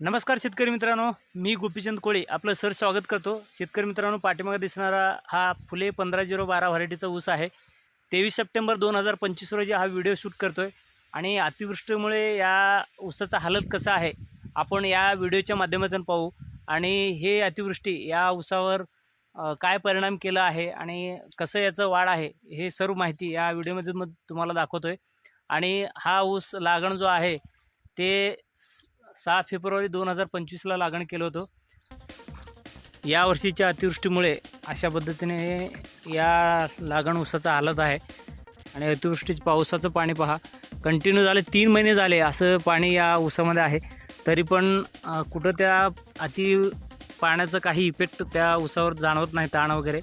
नमस्कार शेतकरी मित्रांनो मी गोपीचंद कोळी आपलं सर स्वागत करतो. शेतकरी मित्रांनो पाठीमागे दिसणारा हा फुले पंधरा झिरो बारा व्हरायटीचा ऊस आहे. तेवीस सप्टेंबर दोन हजार पंचवीस रोजी हा व्हिडिओ शूट करतो आहे आणि अतिवृष्टीमुळे या ऊसाचा हालत कसा आहे आपण या व्हिडिओच्या माध्यमातून पाहू. आणि हे अतिवृष्टी या ऊसावर काय परिणाम केला आहे आणि कसं याचं वाढ आहे हे सर्व माहिती या व्हिडिओमध्ये मग तुम्हाला दाखवतो आहे आणि हा ऊस लागण जो आहे ते सहा फेब्रुवारी दोन हजार पंचवीसला लागण केलं होतं. या वर्षीच्या अतिवृष्टीमुळे अशा पद्धतीने या लागण ऊसाचा हालत आहे. आणि अतिवृष्टी पावसाचं पाणी पहा. कंटिन्यू झाले तीन महिने झाले असं पाणी या ऊसामध्ये आहे. तरी पण कुठं त्या अति पाण्याचं काही इफेक्ट त्या ऊसावर जाणवत नाही ताण वगैरे.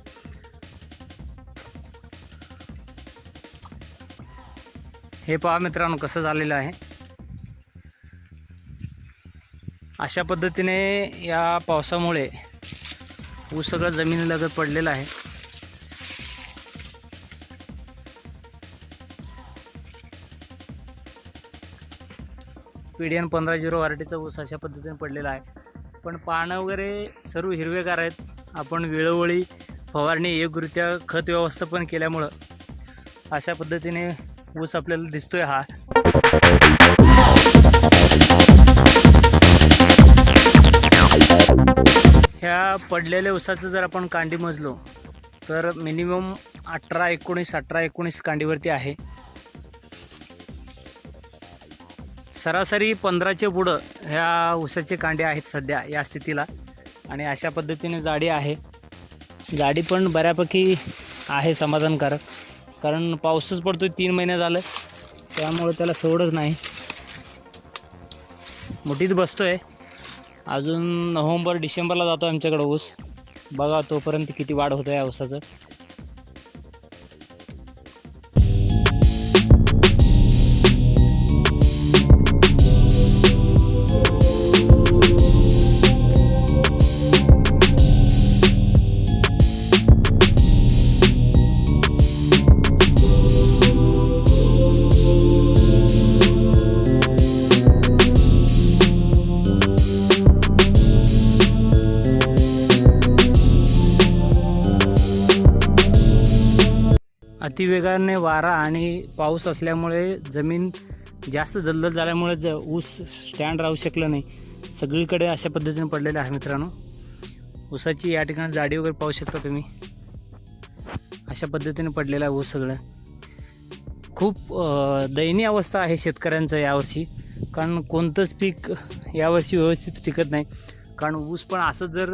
हे पहा मित्रांनो कसं झालेलं आहे. अशा पद्धतीने या पावसामुळे ऊस सगळं जमिनीलगत पडलेलं आहे. पीडीएन पंधरा झिरो वारटीचा ऊस अशा पद्धतीने पडलेला आहे. पण पानं वगैरे सर्व हिरवेगार आहेत. आपण वेळोवेळी फवारणी योग्यरित्या खत व्यवस्थापन केल्यामुळं अशा पद्धतीने ऊस आपल्याला दिसतोय हा. पडलेल्या ऊसाचं जर आपण कांडी मोजलो तर मिनिमम अठरा एकोणीस अठरा एकोणीस कांडीवरती आहे. सरासरी पंधराचे पुढं ह्या ऊसाचे कांडे आहेत सध्या या स्थितीला. आणि अशा पद्धतीने जाडी आहे. जाडी पण बऱ्यापैकी आहे समाधानकारक. कारण पाऊसच पडतो तीन महिने झालं. त्यामुळे त्याला सोडच नाही. मुठीत आहे अजून नोव्हेंबर डिसेंबरला जातो आमच्याकडं ऊस. बघा तोपर्यंत किती वाढ होतं आहे ऊसाचं. अतिवेगाने वारा आणि पाऊस असल्यामुळे जमीन जास्त दलदल झाल्यामुळे ज ऊस स्टँड राहू शकलं नाही. सगळीकडे अशा पद्धतीने पडलेलं आहे मित्रांनो. ऊसाची या ठिकाणी जाडी वगैरे पाहू शकता तुम्ही. अशा पद्धतीने पडलेला आहे ऊस सगळं. खूप दयनीय अवस्था आहे शेतकऱ्यांचं यावर्षी. कारण कोणतंच पीक यावर्षी व्यवस्थित टिकत नाही. कारण ऊस पण असं जर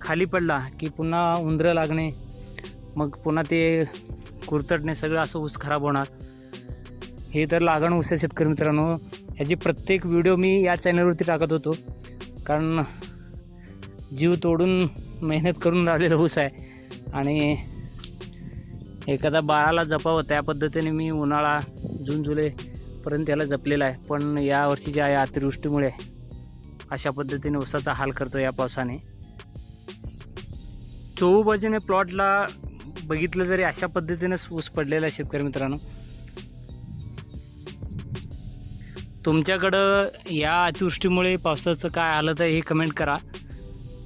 खाली पडला की पुन्हा उंदरं लागणे मग पुन्हा ते कुरतडणे सगळं असं ऊस खराब होणार. हे तर लागण ऊस आहे शेतकरी मित्रांनो. ह्याची प्रत्येक व्हिडिओ मी या चॅनलवरती टाकत होतो. कारण जीव तोडून मेहनत करून राहिलेला ऊस आहे. आणि एखादा बाळाला जपावं त्या पद्धतीने मी उन्हाळा जून जुलैपर्यंत त्याला जपलेला आहे. पण या वर्षीच्या या अतिवृष्टीमुळे अशा पद्धतीने ऊसाचा हाल करतो या पावसाने. चोऊ बाजूने प्लॉटला बघितलं जरी अशा पद्धतीनेच ऊस पडलेला आहे शेतकरी मित्रांनो. तुमच्याकडं या अतिवृष्टीमुळे पावसाचं काय आलं तर हे कमेंट करा.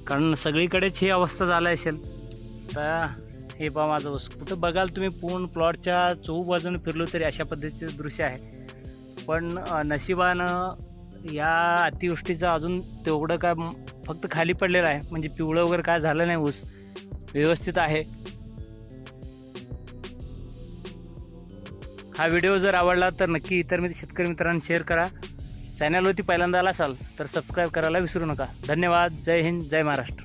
कारण सगळीकडेच ही अवस्था झाली असेल. तर हे पहा माझं ऊस. कुठं बघाल तुम्ही पूर्ण प्लॉटच्या चोहू बाजूने फिरलो तरी अशा पद्धतीचं दृश्य आहे. पण नशिबानं या अतिवृष्टीचं अजून तेवढं काय फक्त खाली पडलेलं आहे. म्हणजे पिवळं वगैरे काय झालं नाही ऊस. व्यवस्थित आहे. हा व्हिडिओ जर आवडला तर नक्की इतर मित्र शेतकरी मित्रांना शेअर करा. चॅनलवरती पहिल्यांदा आला असाल तर सबस्क्राईब करायला विसरू नका. धन्यवाद. जय हिंद. जय महाराष्ट्र.